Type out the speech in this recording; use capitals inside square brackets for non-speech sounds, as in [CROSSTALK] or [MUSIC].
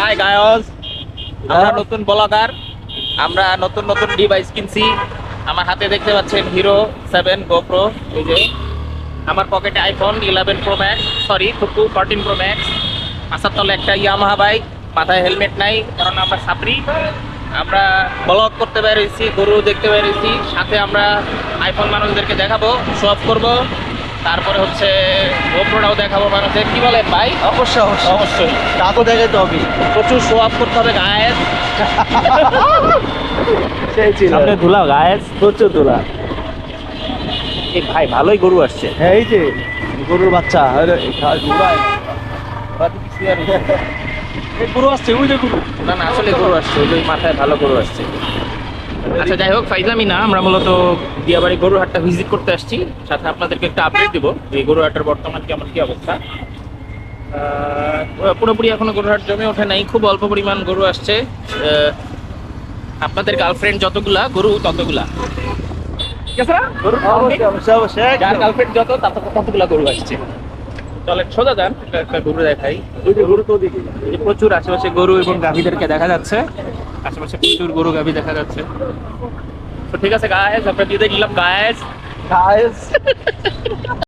High গায়স আমরা নতুন blogger. আমরা নতুন নতুন ডিভাইস কিনছি। আমার হাতে দেখতে পাচ্ছেন হিরো সেভেন গোপ্রো এই যে। আমার পকেটে iPhone eleven pro max sorry to fourteen pro max পাশার তলে একটা ইয়ামাহা বাইক মাথায় হেলমেট নাই কারণ আমরা সাপরি আমরা ব্লগ করতে বেরিয়েছি গরু দেখতে বেরিয়েছি সাথে আমরা আইফোন মানুষদেরকে দেখাবো শো অফ করব। তারপরে হচ্ছে গোপ্রোটাও দেখাবো মানুষদের। কি বলেন ভাই? অবশ্যই অবশ্যই। অবশ্যই। তা তো দেখাতে হবে। প্রচুর শো অফ করতে হবে গায়ের [LAUGHS] সেই ছিল। সামনে ধুলা গায়ের প্রচুর তোলা এই ভাই ভালোই গরু আসছে। হ্যাঁ এই যে গরুর বাচ্চা। গরু আসছে ওই যে গরু। না না আসলে গরু আসছে ওই মাথায় ভালো গরু আসছে। আচ্ছা যাই হোক ফাইজলামি না আমরা মূলত দিয়াবাড়ি গরুর হাটটা ভিজিট করতে আসছি। সাথে আপনাদেরকে একটা আপডেট দিব যে গরুর হাটের বর্তমান কেমন কি অবস্থা। পুরোপুরি এখনও গরুর হাট জমে ওঠে নাই। খুব অল্প পরিমাণ গরু আসছে। আপনাদের গার্লফ্রেন্ড যতগুলা গরু ততগুলা। গার্লফ্রেন্ড যত তত কতগুলা গরু আসছে। চলেন সোজা যান একটা- একটা গরু দেখাই। গরু তো দেখি। প্রচুর আশেপাশে গরু এবং গাভীদেরকে দেখা যাচ্ছে। আশেপাশে প্রচুর গরু গাভী দেখা যাচ্ছে। তো ঠিক আছে গায়েস আমরা দিয়ে দেখলাম গায়েস গাইস